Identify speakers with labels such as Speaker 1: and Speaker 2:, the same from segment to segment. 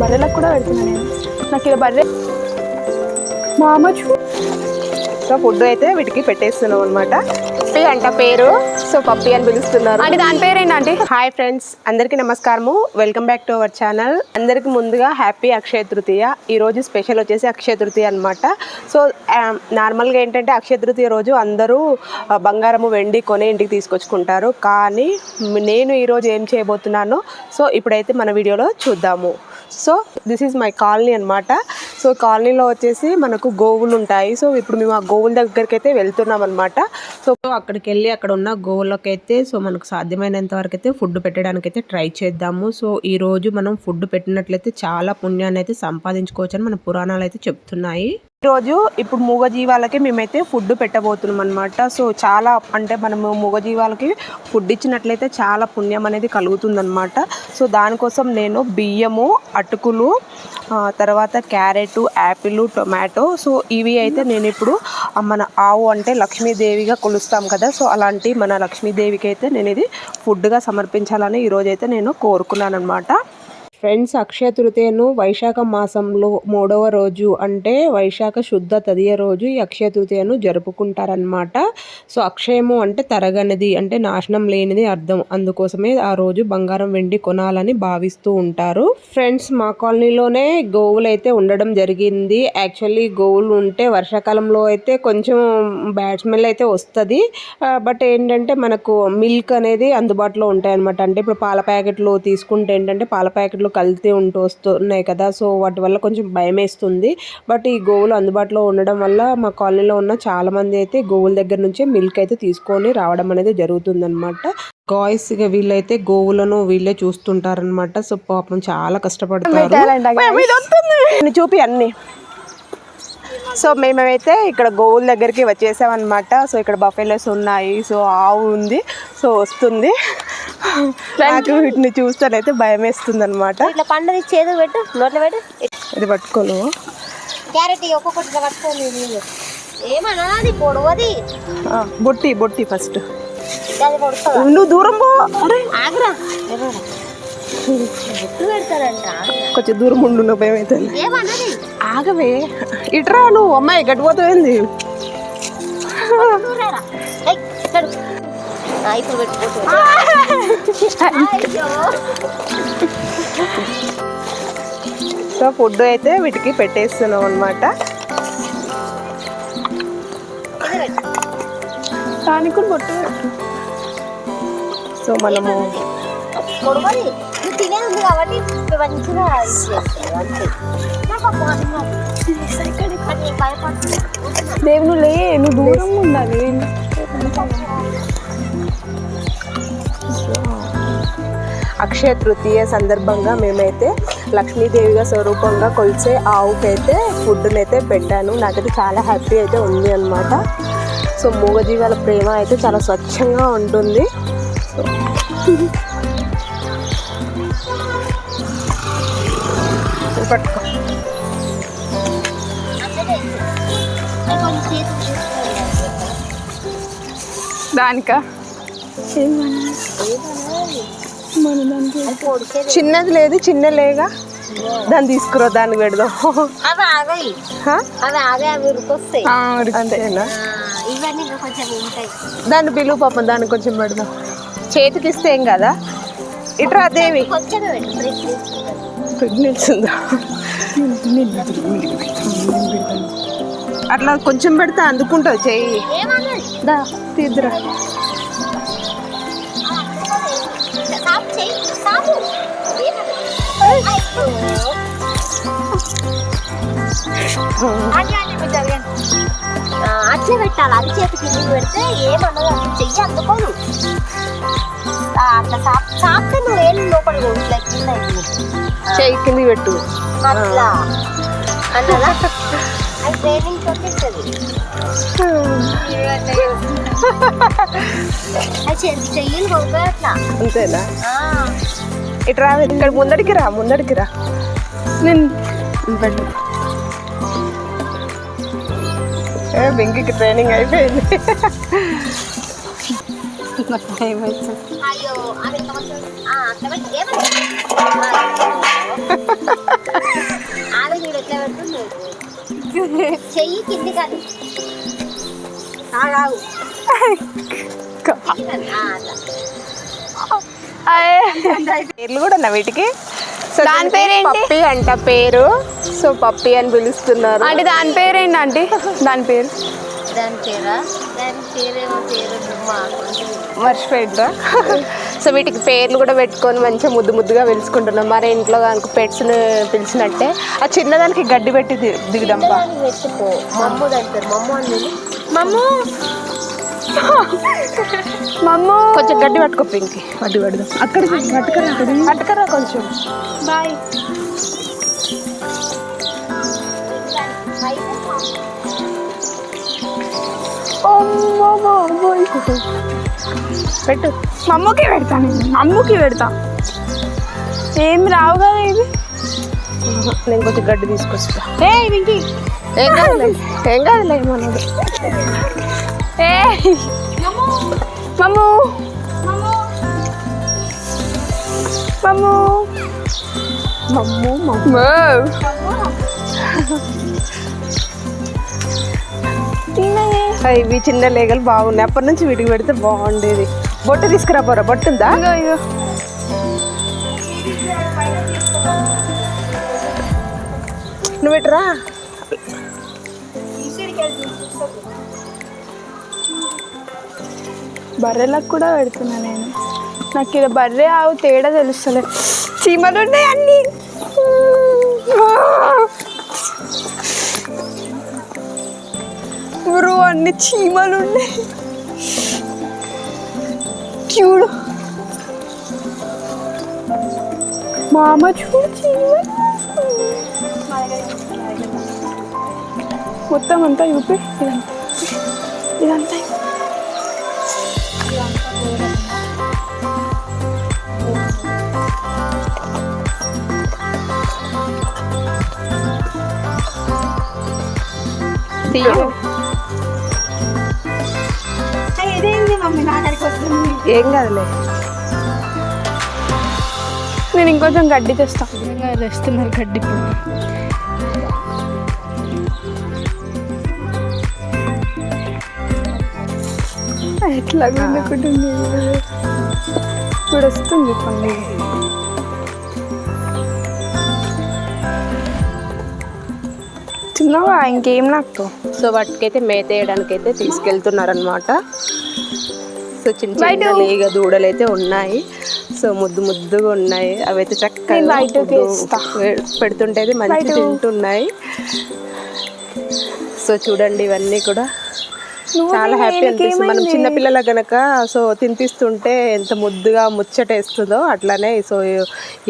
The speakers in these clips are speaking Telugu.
Speaker 1: బర్రెలకు కూడా పెడుతున్నా నేను. నాకు ఇలా బర్రె మా అమ్మ చూ
Speaker 2: ఫుడ్ అయితే వీటికి పెట్టేస్తున్నాం అనమాట పప్పి అంట పేరు. సో పప్పి అని పిలుస్తున్నారు.
Speaker 1: అంటే దాని పేరేంటంటే
Speaker 2: హాయ్ ఫ్రెండ్స్ అందరికీ నమస్కారము. Welcome back to our channel. అందరికీ ముందుగా హ్యాపీ అక్షయ తృతీయ. ఈరోజు స్పెషల్ వచ్చేసి అక్షయ తృతీయ అనమాట సో నార్మల్గా ఏంటంటే అక్షయ తృతీయ రోజు అందరూ బంగారము వెండి కొని ఇంటికి తీసుకొచ్చుకుంటారు. కానీ నేను ఈరోజు ఏం చేయబోతున్నానో సో ఇప్పుడైతే మన వీడియోలో చూద్దాము. So this is my colony అనమాట సో కాలనీలో వచ్చేసి మనకు గోవులు ఉంటాయి. సో ఇప్పుడు మేము ఆ గోవుల దగ్గరికి అయితే వెళ్తున్నాం అనమాట సో అక్కడికి వెళ్ళి అక్కడ ఉన్న గోవులకి అయితే సో మనకు సాధ్యమైనంత వరకు అయితే ఫుడ్ పెట్టడానికి అయితే ట్రై చేద్దాము. సో ఈ రోజు మనం ఫుడ్ పెట్టినట్లయితే చాలా పుణ్యాన్ని అయితే సంపాదించుకోవచ్చు అని మన పురాణాలు అయితే చెప్తున్నాయి. ఈరోజు ఇప్పుడు మూగజీవాలకి మేమైతే ఫుడ్ పెట్టబోతున్నాం అనమాట సో చాలా అంటే మనము మూగజీవాలకి ఫుడ్ ఇచ్చినట్లయితే చాలా పుణ్యం అనేది కలుగుతుందన్నమాట. సో దానికోసం నేను బియ్యము అటుకులు తర్వాత క్యారెట్ యాపిల్ టొమాటో సో ఇవి అయితే నేను ఇప్పుడు మన ఆవు అంటే లక్ష్మీదేవిగా కొలుస్తాం కదా. సో అలాంటి మన లక్ష్మీదేవికి అయితే నేను ఇది ఫుడ్గా సమర్పించాలని ఈరోజు అయితే నేను కోరుకున్నాను అనమాట ఫ్రెండ్స్ అక్షయ తృతీయను వైశాఖ మాసంలో మూడవ రోజు అంటే వైశాఖ శుద్ధ తదియ రోజు ఈ అక్షయ తృతీయను జరుపుకుంటారనమాట సో అక్షయము అంటే తరగనిది అంటే నాశనం లేనిది అర్థం. అందుకోసమే ఆ రోజు బంగారం వెండి కొనాలని భావిస్తూ ఉంటారు. ఫ్రెండ్స్ మా కాలనీలోనే గోవులు అయితే ఉండడం జరిగింది. యాక్చువల్లీ గోవులు ఉంటే వర్షాకాలంలో అయితే కొంచెం బ్యాడ్ స్మెల్ అయితే వస్తుంది. బట్ ఏంటంటే మనకు మిల్క్ అనేది అందుబాటులో ఉంటాయి అనమాట అంటే ఇప్పుడు పాల ప్యాకెట్లు తీసుకుంటే ఏంటంటే పాల ప్యాకెట్లు కల్తీ ఉంటూ వస్తున్నాయి కదా. సో వాటి వల్ల కొంచెం భయం వేస్తుంది బట్ ఈ గోవులు అందుబాటులో ఉండడం వల్ల మా కాలనీలో ఉన్న చాలా మంది అయితే గోవుల దగ్గర నుంచే మిల్క్ అయితే తీసుకొని రావడం అనేది జరుగుతుందన్నమాట. గాయస్ ఇక వీళ్ళైతే గోవులను వీళ్ళే చూస్తుంటారనమాట సో పాపం చాలా కష్టపడతారు. ఇన్ని చూపి అన్ని. సో మేమైతే ఇక్కడ గోవుల దగ్గరికి వచ్చేసామన్నమాట. సో ఇక్కడ బఫెలోస్ ఉన్నాయి. సో ఆవు ఉంది. సో వస్తుంది. నాకు వీటిని చూస్తానైతే భయం వేస్తుంది అనమాట
Speaker 3: ఇట్లా పండుది చేదు పెట్టు. నోట్లో పెట్టు.
Speaker 2: ఇది పట్టుకోను.
Speaker 3: క్యారెట్ ఒక్కొక్కటి ఇట్లా పట్టుకొని నీళ్ళు ఏమన్నా అది పొడవది.
Speaker 2: బొట్టి బొట్టి ఫస్ట్. నువ్వు దూరం పో.
Speaker 3: ఆగురా.
Speaker 2: కొంచెం దూరం ఉండు నువ్వు భయం అవుతుంది.
Speaker 3: ఏమన్నది
Speaker 2: ఆగవే. ఇట్రా నువ్వు అమ్మాయి గడిపోతుంది సో ఫుడ్ అయితే వీటికి పెట్టేస్తున్నాం అనమాట
Speaker 1: దానికి కూడా బొట్టు.
Speaker 2: సో మనము
Speaker 3: తినేది కాబట్టి మంచిగా ఇది
Speaker 1: దేవి నువ్వు లే నువ్వు దూరం ఉండాలి
Speaker 2: అక్షయ తృతీయ సందర్భంగా మేమైతే లక్ష్మీదేవిగా స్వరూపంగా కొలిచే ఆవుకైతే ఫుడ్ని అయితే పెట్టాను. నాకైతే చాలా హ్యాపీ అయితే ఉంది అనమాట సో మూగజీవాల ప్రేమ అయితే చాలా స్వచ్ఛంగా ఉంటుంది. సో పట్టుకో.
Speaker 1: దానిక?
Speaker 2: చిన్నది లేదు చిన్న లేగా? దాన్ని తీసుకురా దానికి పెడదాం.
Speaker 3: అవి ఆగాయి.
Speaker 2: హా?
Speaker 3: అవి ఆగే అవి ఉరికొస్తాయి.
Speaker 1: ఆ, ఉరికి.
Speaker 2: అంతేనా
Speaker 3: ఆ, ఇవన్నీ ఇంకా కొంచెం ఉంటాయి.
Speaker 2: దాన్ని పిలువు పాపం దాన్ని కొంచెం పెడదాం. చేతికి ఇస్తే ఏం కదా? ఇట్రా దేవి. ప్రెగ్నెన్సీ ఉందా అట్లా కొంచెం పెడితే అందుకుంటుంది చెయ్యి. దా తీద్దురా.
Speaker 3: అది అది అట్లే పెట్టాలి అది చేతి కిందకి పెడితే ఏమన్నది అట్లా చెయ్యి అందుకోను అట్లా సాప్ సాపితే నువ్వు పో, ఇట్లా కింద.
Speaker 2: చెయ్యి కింది పెట్టు
Speaker 3: అట్లా అన్నదా అది ట్రైనింగ్ అది చెయ్యలు కొడుకోవట్లా
Speaker 2: అంతేనా? ఇటు రా ఇక్కడ ముందడికి రా ముందడికి రా.
Speaker 1: నేను
Speaker 2: పెట్టు ట్రైనింగ్ అయిపోయింది.
Speaker 3: చెయ్యి కింది కాదు
Speaker 2: పేర్లు కూడా ఉన్నా వీటికి. సో
Speaker 1: దాని పేరేంటి?
Speaker 2: పప్పి అంట పేరు. సో పప్పి అని పిలుస్తున్నారు.
Speaker 1: అంటే దాని పేరేంటి దాని పేరు?
Speaker 3: దాని పేరా? దాని పేరేమో పేరు
Speaker 2: మర్చిపోయిందా? సో వీటికి పేర్లు కూడా పెట్టుకొని మంచిగా ముద్దు ముద్దుగా పిలుచుకుంటున్నాం. మరి ఇంట్లో కనుక పెట్స్ని పిలిచినట్టే. ఆ చిన్నదానికి గడ్డి పెట్టి ది- దిగుదాంపా
Speaker 3: దాన్ని పెట్టుకో. మమ్ము దాని పేరు. మమ్ము అని పిలు.
Speaker 1: మమ్ము. మమ్ము.
Speaker 2: కొంచెం గడ్డి పట్టుకో పింకి. గడ్డి పడదాం. అక్కడ పట్టుకరా పట్టుకరా కొంచెం.
Speaker 1: బాయ్.
Speaker 2: పెట్టు.
Speaker 1: మమ్మకి పెడతా నేను. అమ్ముకి పెడతా. ఏం రావు కదా ఇది
Speaker 2: నేను కొంచెం గడ్డి తీసుకొస్తా. ఏ వింకి ఏం కాదులే. ఏం కాదులే మనది
Speaker 1: ఏ మమ్ము! మమ్ము!
Speaker 2: మమ్ము! మమ్ము
Speaker 1: తినయే
Speaker 2: ఇవి చిన్న లేగలు బాగున్నాయి. అప్పటి నుంచి వీటికి పెడితే బాగుండేది. బొట్టు తీసుకురా పోరా బొట్టు ఉందా
Speaker 1: ఇగో.
Speaker 2: నువ్వు ఇటురా
Speaker 1: బర్రెలకు కూడా పెడుతున్నా నేను. నాకు ఇలా బర్రె ఆవు తేడా తెలుస్తలే. చీమలు ఉన్నాయి అన్ని. బ్రో అన్ని చీమలు ఉన్నాయి. చూడు. మామ చూడు చీమ మొత్తం అంతా చూపి ఇదంతా. ఇదంతా.
Speaker 2: ఏం కాదులే.
Speaker 1: నేను ఇంకొంచెం గడ్డి తెస్తా.
Speaker 4: తెస్తున్నారు గడ్డి
Speaker 1: ఇప్పుడు వస్తుంది పండుగ చిన్నగా ఇంకేం నాకు?
Speaker 2: సో వాటికైతే మేత వేయడానికి అయితే తీసుకెళ్తున్నారనమాట సో చిన్న చిన్న. లేగ దూడలు అయితే ఉన్నాయి. సో ముద్దు ముద్దుగా ఉన్నాయి. అవి అయితే చక్కగా పెడుతుంటే అయితే మంచి
Speaker 1: బయట.
Speaker 2: తింటున్నాయి. సో చూడండి ఇవన్నీ కూడా. చాలా హ్యాపీ అనిపిస్తుంది. మనం? చిన్నపిల్లల గనక సో తినిపిస్తుంటే ఎంత ముద్దుగా ముచ్చటేస్తుందో అట్లానే సో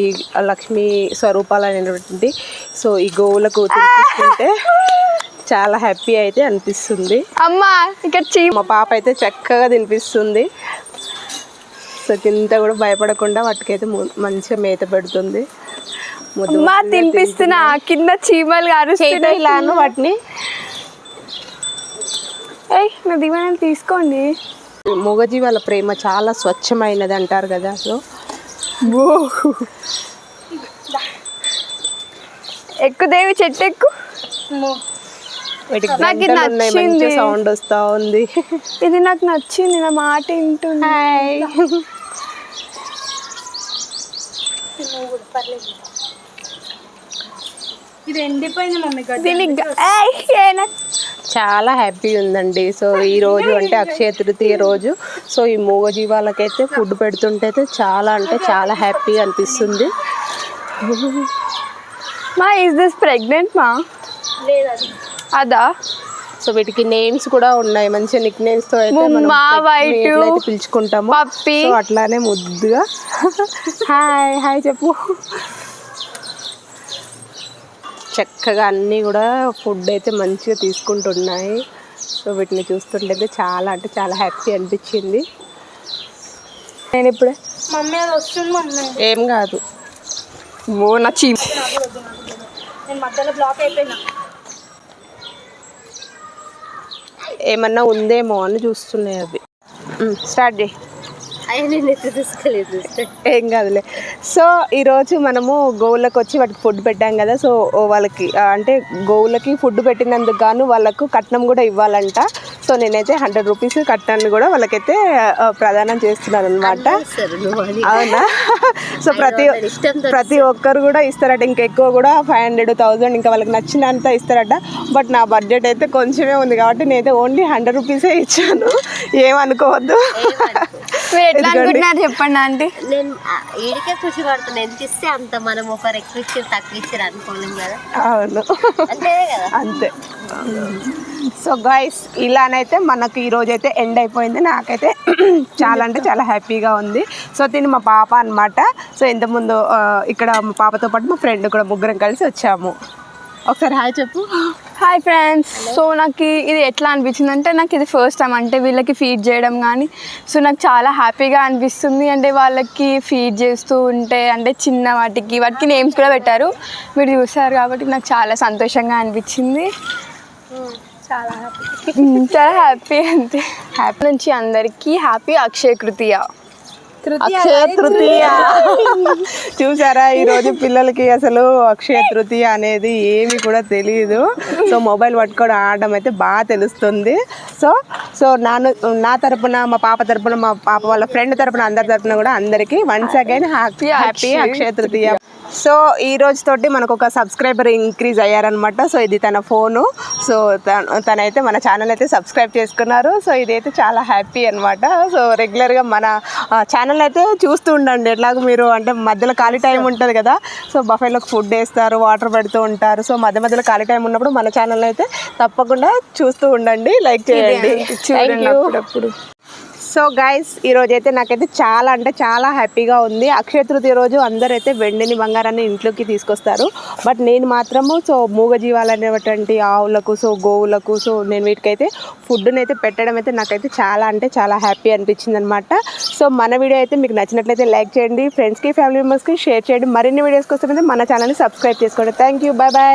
Speaker 2: ఈ లక్ష్మీ స్వరూపాలు అనేటువంటి సో ఈ గోవులకు తినిపిస్తుంటే చాలా హ్యాపీ అయితే అనిపిస్తుంది.
Speaker 1: అమ్మా ఇక్కడ చీమ
Speaker 2: మా పాప అయితే చక్కగా తినిపిస్తుంది. సో కింద కూడా భయపడకుండా వాటికైతే మంచిగా మేత పెడుతుంది.
Speaker 1: తినిపిస్తున్నా. కింద చీమలు
Speaker 2: ఇలాను వాటిని
Speaker 1: ఏయ్ నా దివాణాలు తీసుకోండి.
Speaker 2: మూగజీవాల ప్రేమ చాలా స్వచ్ఛమైనది అంటారు కదా సో.
Speaker 1: ఎక్కు దేవి చెట్టు ఎక్కు. నాకు ఇది నచ్చింది.
Speaker 2: సౌండ్ వస్తా ఉంది.
Speaker 1: ఇది నాకు నచ్చింది నా మాట వింటుంది.
Speaker 4: ఇది ఎండిపోయింది మమ్మీ.
Speaker 1: దీనికి
Speaker 2: చాలా హ్యాపీ ఉందండి. సో ఈ రోజు అంటే అక్షయ తృతీయ రోజు. సో ఈ మూగజీవాలకైతే ఫుడ్ పెడుతుంటే అయితే చాలా అంటే చాలా హ్యాపీ అనిపిస్తుంది.
Speaker 1: మా ఇస్ దిస్ ప్రెగ్నెంట్ మా?
Speaker 3: అది?
Speaker 2: సో వీటికి నేమ్స్ కూడా ఉన్నాయి. మంచి నిక్ నేమ్స్తో అయితే మనం పిలుచుకుంటామో.
Speaker 1: పప్పి.
Speaker 2: సో అట్లానే ముద్దుగా. హాయ్ హాయ్ చెప్పు. చక్కగా అన్నీ కూడా ఫుడ్ అయితే మంచిగా తీసుకుంటున్నాయి. సో వీటిని చూస్తుంటే చాలా అంటే చాలా హ్యాపీ అనిపించింది.
Speaker 1: నేను ఇప్పుడే
Speaker 4: మమ్మీ అది వస్తుంది మమ్మీ.
Speaker 2: ఏం కాదు.
Speaker 1: ఓ నా చీమ
Speaker 4: నేను మధ్యలో బ్లాక్ అయిపోయినా.
Speaker 2: ఏమన్నా ఉందేమో అని చూస్తున్నాయి అవి. స్టార్ట్ చేయి. ఏం కాదులే. సో ఈరోజు మనము గోవులకు వచ్చి వాటికి ఫుడ్ పెట్టాం కదా సో వాళ్ళకి అంటే గోవులకి ఫుడ్ పెట్టినందుకు గాను వాళ్ళకు కట్నం కూడా ఇవ్వాలంట. సో నేనైతే హండ్రెడ్ రూపీస్ కట్నాన్ని కూడా వాళ్ళకైతే ప్రదానం చేస్తున్నాను అనమాట అవునా? సో ప్రతి ప్రతి ఒక్కరు కూడా ఇస్తారట. ఇంకా ఎక్కువ కూడా ఫైవ్ హండ్రెడ్ థౌజండ్ ఇంకా వాళ్ళకి నచ్చినంత ఇస్తారట. బట్ నా బడ్జెట్ అయితే కొంచెమే ఉంది కాబట్టి నేనైతే ఓన్లీ హండ్రెడ్ రూపీసే ఇచ్చాను. ఏమనుకోవద్దు
Speaker 1: మీరు ఎట్లా? అనుకుంటున్నారు చెప్పండి ఆంటీ.
Speaker 3: నేను ఆ, ఈడికే ఖుషి పడుతున్నా. ఎంత ఇస్తే అంత మనం ఒకరు ఎక్కువ ఇచ్చారు తక్కువ ఇచ్చారు అనుకోలేం కదా?
Speaker 2: అవును.
Speaker 3: అంతే కదా?
Speaker 2: అంతే. సో గాయస్ ఇలానైతే మనకు ఈ రోజు అయితే ఎండ్ అయిపోయింది. నాకైతే చాలా అంటే చాలా హ్యాపీగా ఉంది. సో తిని మా పాప అనమాట సో ఇంతకుముందు ఇక్కడ మా పాపతో పాటు మా ఫ్రెండ్ కూడా ముగ్గురం కలిసి వచ్చాము. ఒకసారి హాయ్ చెప్పు.
Speaker 1: హాయ్ ఫ్రెండ్స్ సో నాకు ఇది ఎట్లా అనిపించింది అంటే నాకు ఇది ఫస్ట్ టైం అంటే వీళ్ళకి ఫీడ్ చేయడం కానీ సో నాకు చాలా హ్యాపీగా అనిపిస్తుంది. అంటే వాళ్ళకి ఫీడ్ చేస్తూ ఉంటే అంటే చిన్న వాటికి వాటికి నేమ్స్ కూడా పెట్టారు. మీరు చూసారు కాబట్టి నాకు చాలా సంతోషంగా అనిపించింది. చాలా హ్యాపీ చాలా హ్యాపీ అంతే హ్యాపీ నుంచి అందరికీ హ్యాపీ అక్షయ కృతీయ
Speaker 2: అక్షయ తృతీయ. చూసారా? ఈ రోజు పిల్లలకి అసలు అక్షయ తృతీయ అనేది ఏమి కూడా తెలియదు సో మొబైల్ పట్టుకోవడం ఆడడం అయితే బాగా తెలుస్తుంది. సో సో నాను నా తరపున మా పాప తరపున మా పాప వాళ్ళ ఫ్రెండ్ తరపున అందరి తరపున కూడా అందరికీ once again happy happy Akshaya Tritiya. So ఈ రోజు తోటి మనకు ఒక సబ్స్క్రైబర్ ఇంక్రీజ్ అయ్యారనమాట సో ఇది తన ఫోను. సో తన- తనైతే మన ఛానల్ అయితే సబ్స్క్రైబ్ చేసుకున్నారు. సో ఇదైతే చాలా హ్యాపీ అనమాట సో రెగ్యులర్గా మన ఛానల్ అయితే చూస్తూ ఉండండి. ఎట్లాగో మీరు అంటే మధ్యలో ఖాళీ టైం ఉంటుంది కదా. సో బఫేలోకి ఫుడ్ వేస్తారు వాటర్ పెడుతూ ఉంటారు. సో మధ్య మధ్యలో ఖాళీ టైం ఉన్నప్పుడు మన ఛానల్ అయితే తప్పకుండా చూస్తూ ఉండండి. లైక్ చేయండి. థ్యాంక్ యూ సో గైస్ ఈ అయితే నాకైతే చాలా అంటే చాలా హ్యాపీగా ఉంది. అక్షయ తృతీయ రోజు అందరైతే వెండిని బంగారాన్ని ఇంట్లోకి తీసుకొస్తారు. బట్ నేను మాత్రము సో మూగజీవాలు అనేటువంటి ఆవులకు సో గోవులకు సో నేను వీటికైతే ఫుడ్ని అయితే పెట్టడం అయితే నాకైతే చాలా అంటే చాలా హ్యాపీ అనిపించింది అనమాట సో మన వీడియో అయితే మీకు నచ్చినట్లయితే లైక్ చేయండి ఫ్రెండ్స్కి ఫ్యామిలీ మెంబర్స్కి షేర్ చేయండి. మరిన్ని వీడియోస్ కోసం అయితే మన ఛానల్ని సబ్స్క్రైబ్ చేసుకోండి. Thank you bye bye